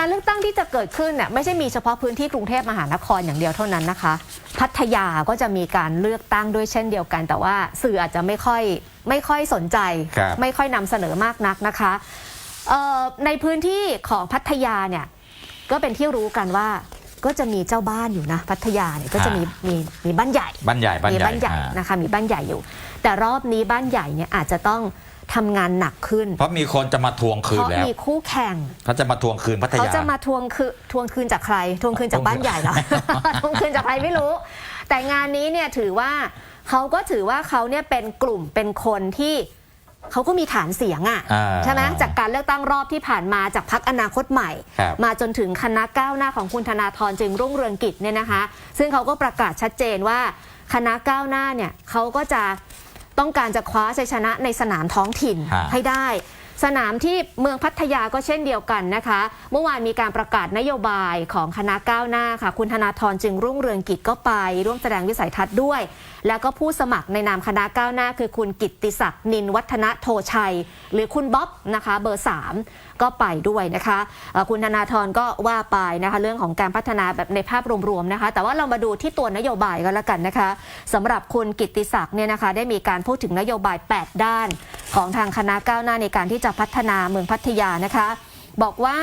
การเลือกตั้งที่จะเกิดขึ้นเนี่ยไม่ใช่มีเฉพาะพื้นที่กรุงเทพมหานครอย่างเดียวเท่านั้นนะคะ พัทยาก็จะมีการเลือกตั้งด้วยเช่นเดียวกัน แต่ว่าสื่ออาจจะไม่ค่อยไม่ค่อยสนใจ ครับไม่ค่อยนำเสนอมากนักนะคะเอ่อในพื้นที่ของพัทยาเนี่ยก็เป็นที่รู้กันว่าก็จะมีเจ้าบ้านอยู่นะพัทยาเนี่ยก็จะมีมีมีบ้านใหญ่ บ้านใหญ่บ้านมีใหญ่บ้านใหญ่อ่า นะคะมีบ้านใหญ่อยู่ แต่รอบนี้บ้านใหญ่เนี่ยอาจจะต้อง ทำงานหนักขึ้น เพราะมีคนจะมาทวงคืเพนราะแล้ว มีคู่แข่ง เขาจะมาทวงคืนพัทเขายา จะมาทวงคืนทวงคืนจากใคร ทวงคืนจากบ้านใหญ่เหรอ ทวงคืนจากใครไม่รู้ แต่งานนี้เนี่ยถือว่าเขาก็ถือว่าเขาเนี่ยเป็นกลุ่มเป็นคนที่เขาก็มีฐานเสียงอะอ่าใช่ไหมจากการเลือกตั้งรอบที่ผ่านมาจากพักอนาคตใหม่ ครับ มาจนถึงคณะก้าวหน้าของคุณธนาธรจึงรุ่งเรืองกิจเนี่ยนะคะ ซึ่งเขาก็ประกาศชัดเจนว่าคณะก้าวหน้าเนี่ยเขาก็จะ ต้องการจะคว้าชัยชนะในสนามท้องถิ่นฮะให้ได้ สนามที่เมืองพัทยาก็เช่นเดียวกันนะคะ เมื่อวานมีการประกาศนโยบายของคณะก้าวหน้าค่ะ คุณธนาธรจึงรุ่งเรืองกิจก็ไปร่วมแสดงวิสัยทัศน์ด้วย แล้วก็ผู้สมัครในนามคณะก้าวหน้า คือคุณกิตติศักดิ์นินวัฒนโทชัย หรือคุณบ๊อบนะคะเบอร์ 3 ก็ไปด้วยนะคะคุณธนาธรก็ว่าไปนะคะเรื่องของการพัฒนาแบบในภาพรวมๆนะคะ แต่ว่าเรามาดูที่ตัวนโยบายกันแล้วกันนะคะสำหรับคุณกิตติศักดิ์เนี่ยนะคะได้มีการพูดถึงนโยบาย 8 ด้านของทางคณะก้าวหน้าในการที่จะพัฒนาเมืองพัทยานะคะ บอกว่า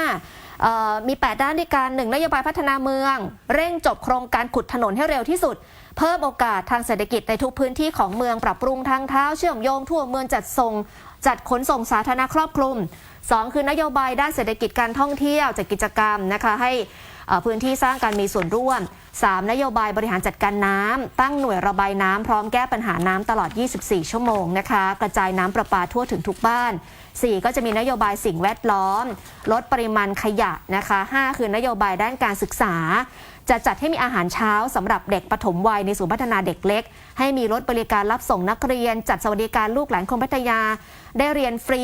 มี 8 ด้านด้วยกันหนึ่งนโยบายพัฒนาเมือง เร่งจบโครงการขุดถนนให้เร็วที่สุด เพิ่มโอกาสทางเศรษฐกิจในทุกพื้นที่ของเมืองปรับปรุงทางเท้าเชื่อมโยงทั่วเมืองจัดส่งจัดขนส่งสาธารณะครอบคลุม 2 คือนโยบายด้านเศรษฐกิจการท่องเที่ยวจัดกิจกรรมนะคะให้ พื้นที่สร้างการมีส่วนร่วม 3 นโยบายบริหารจัดการน้ำตั้งหน่วยระบายน้ำพร้อมแก้ปัญหาน้ำตลอด 24 ชั่วโมงนะคะ กระจายน้ำประปาทั่วถึงทุกบ้าน 4 ก็จะมีนโยบายสิ่งแวดล้อม ลดปริมาณขยะนะคะ 5 คือนโยบายด้านการศึกษาจะจัดให้มีอาหารเช้าสำหรับเด็กปฐมวัยในศูนย์พัฒนาเด็กเล็ก ให้มีรถบริการรับส่งนักเรียน จัดสวัสดิการลูกหลานคนพัทยา ได้เรียนฟรี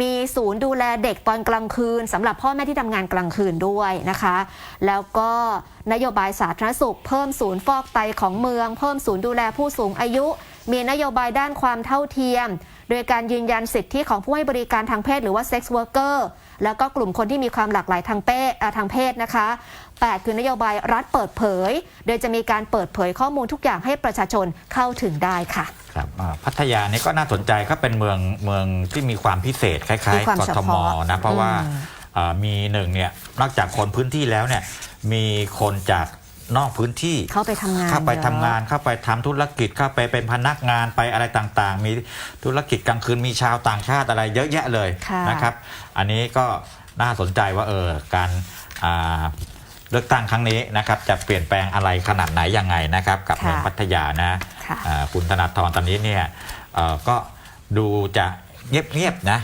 มีศูนย์ดูแลเด็กตอนกลางคืนสำหรับพ่อแม่ที่ทำงานกลางคืนด้วยนะคะ แล้วก็นโยบายสาธารณสุข เพิ่มศูนย์ฟอกไตของเมือง เพิ่มศูนย์ดูแลผู้สูงอายุ มีนโยบายด้านความเท่าเทียม โดยการยืนยันสิทธิของผู้ให้บริการทางเพศหรือว่าเซ็กซ์เวิร์กเกอร์แล้วก็กลุ่มคนที่มีความหลากหลายทางเพศเอ่อทางเพศนะคะ 8 คือนโยบายรัฐเปิดเผย โดยจะมีการเปิดเผยข้อมูลทุกอย่างให้ประชาชนเข้าถึงได้ค่ะ ครับอ่าพัทยานี่ก็น่าสนใจก็เป็นเมืองเมืองที่มีความพิเศษคล้ายมีความๆกเฉทมพาะนะเพราะว่าอืม อ่ามีหนึ่งเนี่ยนอกจากคนพื้นที่แล้วเนี่ยมีคนจาก นอกพื้นที่เข้าไปทำงานเข้าไปยอะทำงานเข้าไปทำธุรกิจเข้าไปเป็นพนักงานไปอะไรต่างๆ มีธุรกิจกลางคืนมีชาวต่างชาติอะไรเยอะแยะเลยค่ะนะครับ อันนี้ก็น่าสนใจว่าเออการอ่าเลือกตั้งครั้งนี้นะครับ จะเปลี่ยนแปลงอะไรขนาดไหนยังไงนะครับ กับค่ะเมืองพัทยานะค่ะอ่าคุณธนาธรตอนนี้เนี่ยเอ่อก็ดูจะเงียบๆนะ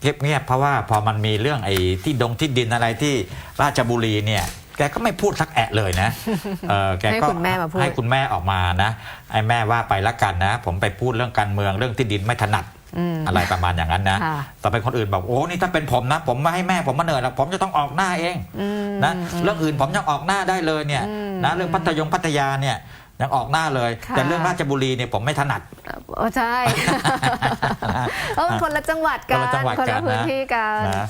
เงียบๆเพราะว่าพอมันมีเรื่องไอ้ที่ดงที่ดินอะไรที่ราชบุรีเนี่ย แกก็ไม่พูดสักแอะเลยนะเออแกก็ให้คุณแม่มาพูด ให้คุณแม่ออกมานะไอ้แม่ว่าไปละกันนะ ผมไปพูดเรื่องการเมืองเรื่องที่ดินไม่ถนัด อืม อะไรประมาณอย่างนั้นนะ ค่ะต่อไปคนอื่นบอกโอ้ นี่ถ้าเป็นผมนะ ผมไม่ให้แม่ผมมาเหนื่อยหรอกผมจะต้องออกหน้าเองอืม นะ เรื่องอื่นผมยังออกหน้าได้เลยเนี่ย อืมนะ เรื่องพัทยงพัทยาเนี่ยยังออกหน้าเลย ค่ะ แต่เรื่องราชบุรีเนี่ยผมไม่ถนัดโอ้ใช่เออมันคนละจังหวัดกัน คนละจังหวัดกันคนละพื้นนะ ที่กัน นะ